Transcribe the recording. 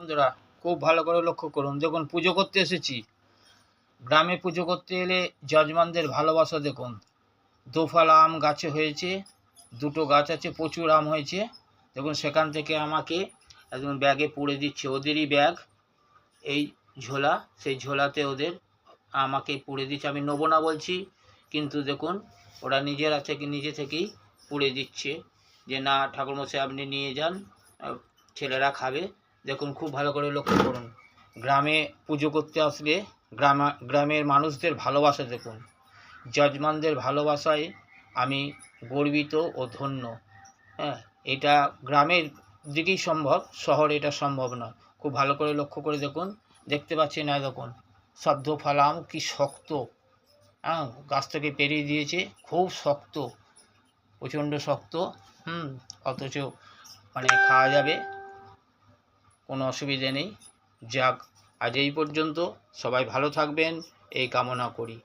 বন্ধুরা, খুব ভালো করে লক্ষ্য করুন। দেখুন, পুজো করতে এসেছি। গ্রামে পুজো করতে এলে যজমানদের ভালোবাসা দেখুন। দোফালা আম গাছে হয়েছে, দুটো গাছ আছে, প্রচুর আম হয়েছে। দেখুন, সেখান থেকে আমাকে একদম ব্যাগে পুড়ে দিচ্ছে। ওদেরই ব্যাগ, এই ঝোলা, সেই ঝোলাতে ওদের আমাকে পুড়ে দিচ্ছে। আমি নেব না বলছি, কিন্তু দেখুন, ওরা নিজেরা থেকে নিজে থেকেই পুড়ে দিচ্ছে। যে না, ঠাকুরমশাই আপনি নিয়ে যান ছেলেরা খাবে। দেখুন, খুব ভালো করে লক্ষ্য করুন। গ্রামে পুজো করতে আসলে গ্রামা, গ্রামের মানুষদের ভালোবাসা দেখুন। যজমানদের ভালোবাসায় আমি গর্বিত ও ধন্য। হ্যাঁ এটা গ্রামের দিকেই সম্ভব, শহরে এটা সম্ভব নয় খুব ভালো করে লক্ষ্য করে দেখুন, দেখতে পাচ্ছি না দেখুন, শব্দ ফালাম কি শক্ত। হ্যাঁ গাছ থেকে পেরিয়ে দিয়েছে, খুব শক্ত, প্রচণ্ড শক্ত। হুম, অথচ মানে খাওয়া যাবে। কোনো অসুবিধে নেই। যাক আজ এই পর্যন্ত সবাই ভালো থাকবেন এই কামনা করি।